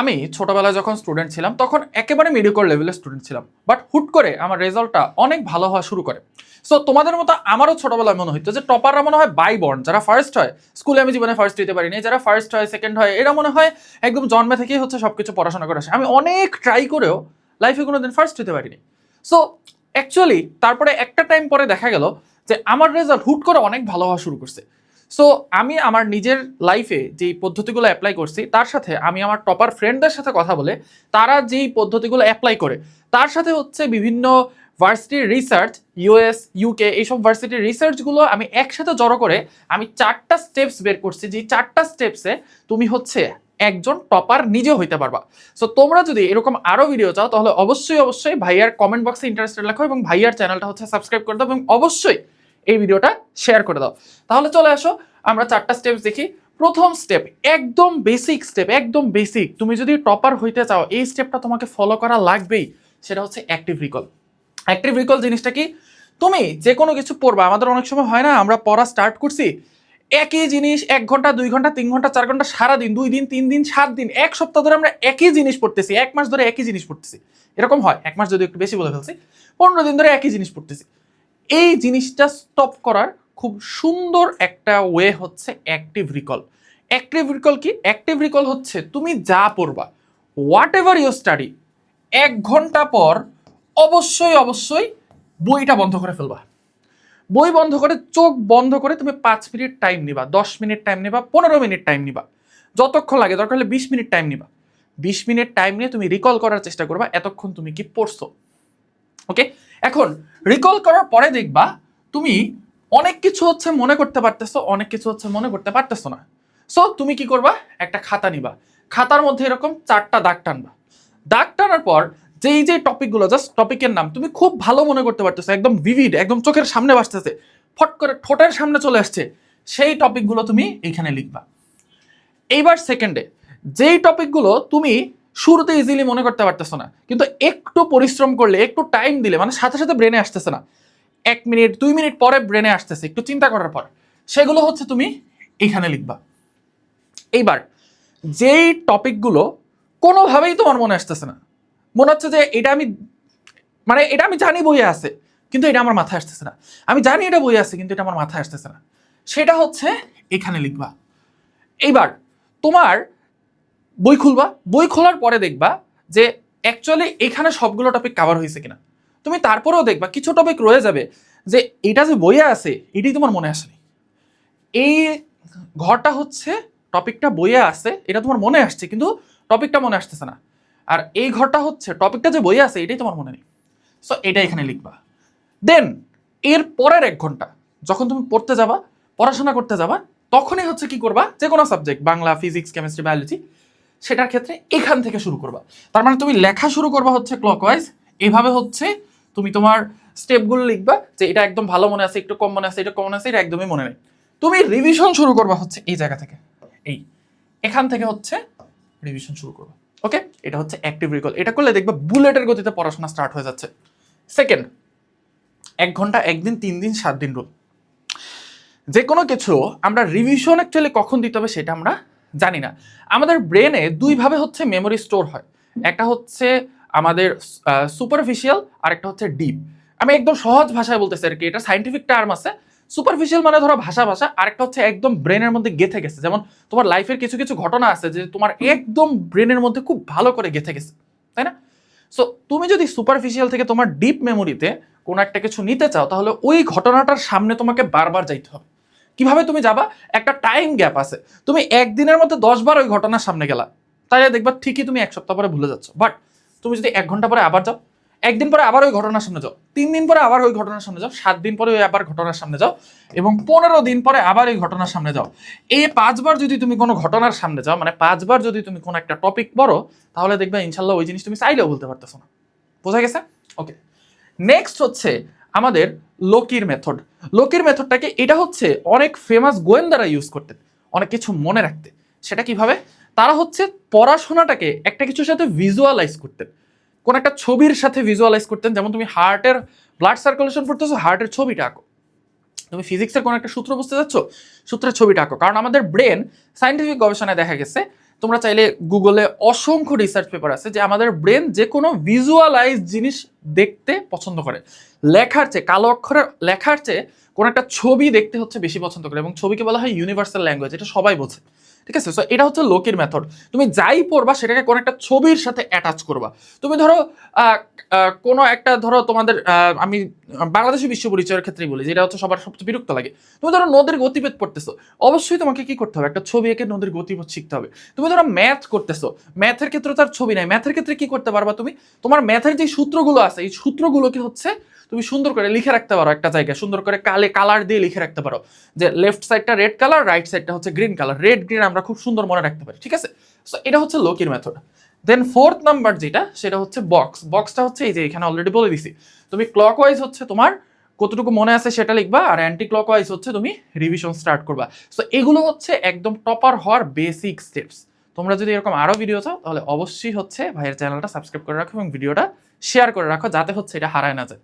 আমি ছোটবেলায় যখন স্টুডেন্ট ছিলাম, তখন একেবারে মিডিকল লেভেলের স্টুডেন্ট ছিলাম। বাট হুট করে আমার রেজাল্টটা অনেক ভালো হওয়া শুরু করে। সো তোমাদের মতো আমারও ছোটবেলায় মনে হতো যে টপাররা মনে হয় বাই বর্ন যারা ফার্স্ট হয় স্কুলে আমি জীবনে ফার্স্ট হতে পারিনি। যারা ফার্স্ট হয় সেকেন্ড হয়, এরা মনে হয় একদম জন্মে থেকেই হচ্ছে সবকিছু পড়াশোনা করে আসে। আমি অনেক ট্রাই করেও লাইফে কোনোদিন ফার্স্ট হতে পারিনি। সো অ্যাকচুয়ালি তারপরে একটা টাইম পরে দেখা গেল যে, আমার রেজাল্ট হুট করে অনেক ভালো হওয়া শুরু করছে। সো আমি আমার নিজের লাইফে যেই পদ্ধতিগুলো অ্যাপ্লাই করছি, তার সাথে আমি আমার টপার ফ্রেন্ডদের সাথে কথা বলে, তারা যেই পদ্ধতিগুলো অ্যাপ্লাই করে, তার সাথে হচ্ছে বিভিন্ন ভার্সিটির রিসার্চ ইউএস ইউকে এইসব ভার্সিটির রিসার্চগুলো আমি একসাথে জড়ো করে, আমি চারটা স্টেপস বের করছি যে চারটা স্টেপসে তুমি হচ্ছে একজন টপার নিজে হইতে পারবা। সো তোমরা যদি এরকম আরও ভিডিও চাও, তাহলে অবশ্যই অবশ্যই ভাইয়ার কমেন্ট বক্সে ইন্টারেস্টেড লেখো এবং ভাইয়ার চ্যানেলটা হচ্ছে সাবস্ক্রাইব করে দাও এবং অবশ্যই এই ভিডিওটা শেয়ার করে দাও। তাহলে চলে আসো, আমরা চারটা স্টেপস দেখি। প্রথম স্টেপ একদম বেসিক স্টেপ একদম বেসিক তুমি যদি টপার হইতে চাও, এই স্টেপটা তোমাকে ফলো করা লাগবেই। সেটা হচ্ছে অ্যাক্টিভ রিকল অ্যাক্টিভ রিকল জিনিসটা কি? তুমি যে কোনো কিছু পড়বা, আমাদের অনেক সময় হয় না, আমরা পড়া স্টার্ট করছি, একই জিনিস এক ঘণ্টা, দুই ঘণ্টা, তিন ঘণ্টা, চার ঘণ্টা সারা দিন দুই দিন, তিন দিন, সাত দিন, এক সপ্তাহ ধরে আমরা একই জিনিস পড়তেছি, এক মাস ধরে একই জিনিস পড়তেছি। এরকম হয়, এক মাস যদি একটু বেশি বলে ফেলছি, পনেরো দিন ধরে একই জিনিস পড়তেছি। এই জিনিসটা স্টপ করার খুব সুন্দর একটা ওয়ে হচ্ছে অ্যাক্টিভ রিকল অ্যাক্টিভ রিকল কি? অ্যাক্টিভ রিকল হচ্ছে তুমি যা পড়বা হোয়াট এভার ইউ স্টাডি এক ঘণ্টা পর অবশ্যই অবশ্যই বইটা বন্ধ করে ফেলবা। বই বন্ধ করে, চোখ বন্ধ করে তুমি পাঁচ মিনিট টাইম নিবা, দশ মিনিট টাইম নিবা, পনেরো মিনিট টাইম নিবা। যতক্ষণ লাগে, দরকার হলে বিশ মিনিট টাইম নিবা। বিশ মিনিট টাইম নিয়ে তুমি রিকল করার চেষ্টা করবা, এতক্ষণ তুমি কি পড়ছো? ওকে এখন রিকল করার পরে দেখবা তুমি অনেক কিছু হচ্ছে মনে করতে পারতেছো, অনেক কিছু হচ্ছে মনে করতে পারতেছো না। সো তুমি কি করবা? একটা খাতা নিবা। খাতার মধ্যে এরকম চারটা দাগ টানবা। দাগ টানার পর যেই যে টপিকগুলো জাস্ট টপিকের নাম, তুমি খুব ভালো মনে করতে পারতেছো, একদম ভিভিড একদম চোখের সামনে বাসতেছে, ফট করে ঠোঁটের সামনে চলে আসছে, সেই টপিকগুলো তুমি এইখানে লিখবা। এইবার সেকেন্ডে যেই টপিকগুলো তুমি শুরুতে ইজিলি মনে করতে পারতেছো না। কিন্তু একটু পরিশ্রম করলে, একটু টাইম দিলে মানে সাথে সাথে ব্রেনে আসতেছে না। এক মিনিট দুই মিনিট পরে ব্রেনে আসতেছে, একটু চিন্তা করার পর। সেগুলো হচ্ছে তুমি এইখানে লিখবা। এইবার, যেই টপিকগুলো কোনোভাবেই তোমার মনে আসতেছে না। মনে হচ্ছে যে এটা আমি মানে এটা আমি জানি বইয়ে আছে, কিন্তু এটা আমার মাথায় আসতেছে না। আমি জানি এটা বইয়ে আছে, কিন্তু এটা আমার মাথায় আসতেছে না। সেটা হচ্ছে এখানে লিখবা। এইবার, তোমার বই খুলবা, বই খোলার পরে দেখবা যে অ্যাকচুয়ালি এখানে সবগুলো টপিক কাভার হয়েছে কিনা। তুমি তারপরেও দেখবা কিছু টপিক রয়ে যাবে যে এটা যে বইয়ে আছে, এটাই তোমার মনে আসেনি। এই ঘরটা হচ্ছে টপিকটা বইয়ে আছে, এটা তোমার মনে আসছে, কিন্তু টপিকটা মনে আসতেছে না। আর এই ঘরটা হচ্ছে টপিকটা যে বইয়ে আছে, এটাই তোমার মনে নেই। সো এটা এখানে লিখবা। দেন এর পরের এক ঘণ্টা, যখন তুমি পড়তে যাবা, পড়াশোনা করতে যাবা, তখনই হচ্ছে কি করবা? যে কোনো subject Bangla physics chemistry biology সেটার ক্ষেত্রে এখান থেকে শুরু করবা। তার মানে তুমি লেখা শুরু করবা হচ্ছে ক্লকওয়াইজ এভাবে হচ্ছে তুমি তোমার স্টেপগুলো লিখবা যে এটা একদম ভালো মনে আছে, একটু কম মনে আছে, এটা কম মনে আছে, এটা একদমই মনে নেই। তুমি রিভিশন শুরু করবা হচ্ছে এই জায়গা থেকে, এই, এখান থেকে হচ্ছে রিভিশন শুরু করবা। ওকে এটা হচ্ছে অ্যাক্টিভ রিকল এটা করলে দেখবে বুলেটের গতিতে পড়াশোনা স্টার্ট হয়ে যাচ্ছে। সেকেন্ড এক ঘণ্টা, একদিন, তিন দিন, সাত দিন রুল যে কোনো কিছু আমরা রিভিশন অ্যাকচুয়ালি কখন দিতে হবে সেটা আমরা জানি না আমাদের ব্রেনে দুইভাবে হচ্ছে মেমোরি স্টোর হয়। একটা হচ্ছে আমাদের সুপারফিশিয়াল আর একটা হচ্ছে ডিপ আমি একদম সহজ ভাষায় বলতেছি আর কি এটা সাইন্টিফিক টার্ম আছে। সুপারফিশিয়াল মানে ধরো ভাষা ভাষা আরেকটা হচ্ছে একদম ব্রেনের মধ্যে গেথে গেছে। যেমন তোমার লাইফের কিছু কিছু ঘটনা আছে যে তোমার একদম ব্রেনের মধ্যে খুব ভালো করে গেথে গেছে তাই না? সো তুমি যদি সুপারফিশিয়াল থেকে তোমার ডিপ মেমোরিতে কোনো একটা কিছু নিতে চাও তাহলে ওই ঘটনাটার সামনে তোমাকে বারবার যাইতে হবে। কীভাবে তুমি যাবা? একটা টাইম গ্যাপ আছে। তুমি একদিনের মধ্যে দশ বার ওই ঘটনার সামনে গেলা। তাহলে দেখবা ঠিকই তুমি এক সপ্তাহ পরে ভুলে যাচ্ছ। বাট তুমি যদি এক ঘণ্টা পরে আবার যাও, একদিন পরে আবার ওই ঘটনার সামনে যাও, তিন দিন পরে আবার ওই ঘটনার সামনে যাও, সাত দিন পরে ওই আবার ঘটনার সামনে যাও এবং পনেরো দিন পরে আবার ওই ঘটনার সামনে যাও। এই পাঁচবার যদি তুমি কোনো ঘটনার সামনে যাও মানে পাঁচবার যদি তুমি কোনো একটা টপিক পড়ো, তাহলে দেখবে ইনশাল্লাহ ওই জিনিস তুমি চাইলেও বলতে পারতেছো না। বোঝা গেছে? ওকে নেক্সট হচ্ছে আমাদের লোকির মেথড লোকির মেথডটাকে এটা হচ্ছে অনেক ফেমাস গোয়েন্দারা ইউজ করতেন অনেক কিছু মনে রাখতে। সেটা কীভাবে? তারা হচ্ছে পড়াশোনাটাকে একটা কিছুর সাথে ভিজুয়ালাইজ করতেন কোন একটা ছবির সাথে ভিজুয়ালাইজ করতেন, যেমন তুমি হার্টের ব্লাড সার্কুলেশন করতেছো হার্টের ছবিটা আঁকো তুমি ফিজিক্সের কোনো একটা সূত্র বুঝতে যাচ্ছ, সূত্রের ছবিটা আঁকো কারণ আমাদের ব্রেন সাইন্টিফিক গবেষণায় দেখা গেছে তোমরা চাইলে গুগলে অসংখ্য রিসার্চ পেপার আছে যে আমাদের ব্রেন যে কোনো ভিজুয়ালাইজ জিনিস দেখতে পছন্দ করে। লেখার চেয়ে, কালো অক্ষরে লেখার চেয়ে কোনো একটা ছবি দেখতে হচ্ছে বেশি পছন্দ করে, এবং ছবিকে বলা হয় ইউনিভার্সাল ল্যাঙ্গুয়েজ এটা সবাই বোঝে। ঠিক আছে? সো এটা হচ্ছে লোকের মেথড তুমি যাই পড়বা, সেটাকে কোনো একটা ছবির সাথে অ্যাটাচ করবা। তুমি ধরো কোনো একটা ধরো তোমাদের আমি বাংলাদেশি বিশ্ব পরিচয়ের ক্ষেত্রেই বলি, যেটা হচ্ছে সবার সবচেয়ে বিরক্ত লাগে। তুমি ধরো নদীর গতিবেদ পড়তেছো, অবশ্যই তোমাকে কি করতে হবে? একটা ছবি এঁকে নদীর গতিপথ শিখতে হবে। তুমি ধরো ম্যাথ করতেছো ম্যাথের ক্ষেত্রে তার ছবি নাই। ম্যাথের ক্ষেত্রে কি করতে পারবা তুমি? তোমার ম্যাথের যে সূত্রগুলো আছে, এই সূত্রগুলোকে হচ্ছে তুমি সুন্দর করে লিখে রাখতে পারো একটা জায়গায়, সুন্দর করে কালে কালার দিয়ে লিখে রাখতে পারো। যে লেফট সাইডটা রেড কালার রাইট সাইডটা হচ্ছে গ্রিন কালার রেড গ্রিন আমরা খুব সুন্দর মনে রাখতে পারি, ঠিক আছে? সো এটা হচ্ছে লোকের মেথড দেন ফোর্থ নাম্বার যেটা, সেটা হচ্ছে বক্স বক্সটা হচ্ছে এই যে এখানে অলরেডি বলে দিছি। তুমি ক্লকওয়াইজ হচ্ছে তোমার কতটুকু মনে আছে সেটা লিখবা আর অ্যান্টি ক্লকওয়াইজ হচ্ছে তুমি রিভিশন স্টার্ট করবা। সো এগুলো হচ্ছে একদম টপার হওয়ার বেসিক স্টেপস তোমরা যদি এরকম আরও ভিডিও চাও, তাহলে অবশ্যই হচ্ছে ভাইয়ের চ্যানেলটা সাবস্ক্রাইব করে রাখো এবং ভিডিওটা শেয়ার করে রাখো, যাতে হচ্ছে এটা হারায় না যায়।